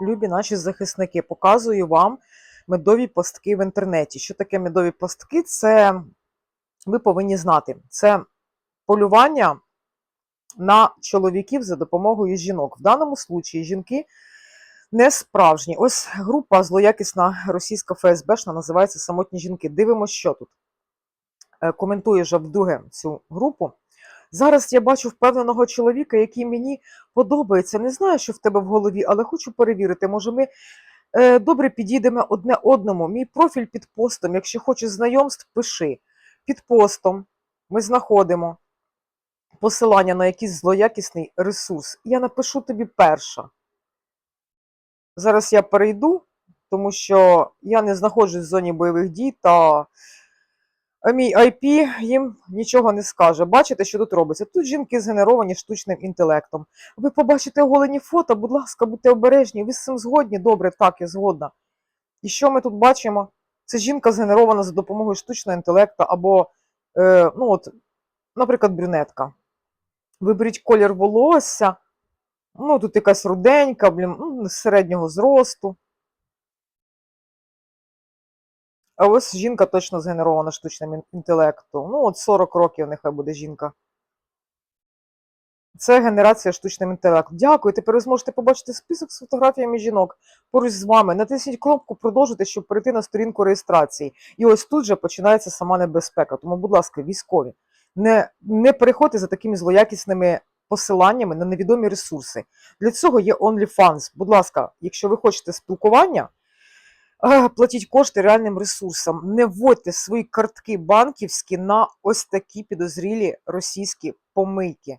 любі наші захисники. Показую вам медові пастки в інтернеті. Що таке медові пастки? Це ви повинні знати. Це полювання на чоловіків за допомогою жінок. В даному случаї жінки не справжні. Ось група злоякісна російська ФСБшна називається Самотні жінки. Дивимося, що тут. Е, Коментує вдруге цю групу. Зараз я бачу впевненого чоловіка, який мені подобається. Не знаю, що в тебе в голові, але хочу перевірити. Може, ми е, добре підійдемо одне одному. Мій профіль під постом. Якщо хочеш знайомств, пиши. Під постом ми знаходимо посилання на якийсь злоякісний ресурс. Я напишу тобі перша. Зараз я перейду, тому що я не знаходжусь в зоні бойових дій та мій IP їм нічого не скаже. Бачите, що тут робиться? Тут жінки згенеровані штучним інтелектом. Ви побачите оголені фото, будь ласка, будьте обережні. Ви з цим згодні? Добре, так, я згодна. І що ми тут бачимо? Це жінка згенерована за допомогою штучного інтелекту або, е, ну от, наприклад, брюнетка. Виберіть колір волосся. Ну, тут якась руденька, блін, ну, середнього зросту. А ось жінка точно згенерована штучним інтелектом. Ну, от 40 років нехай буде жінка. Це генерація штучним інтелектом. Дякую. Тепер ви зможете побачити список з фотографіями жінок поруч з вами. Натисніть кнопку продовжити, щоб перейти на сторінку реєстрації. І ось тут же починається сама небезпека. Тому, будь ласка, військові, не, не переходьте за такими злоякісними посиланнями на невідомі ресурси. Для цього є OnlyFans. Будь ласка, якщо ви хочете спілкування, платіть кошти реальним ресурсам. Не вводьте свої картки банківські на ось такі підозрілі російські помийки.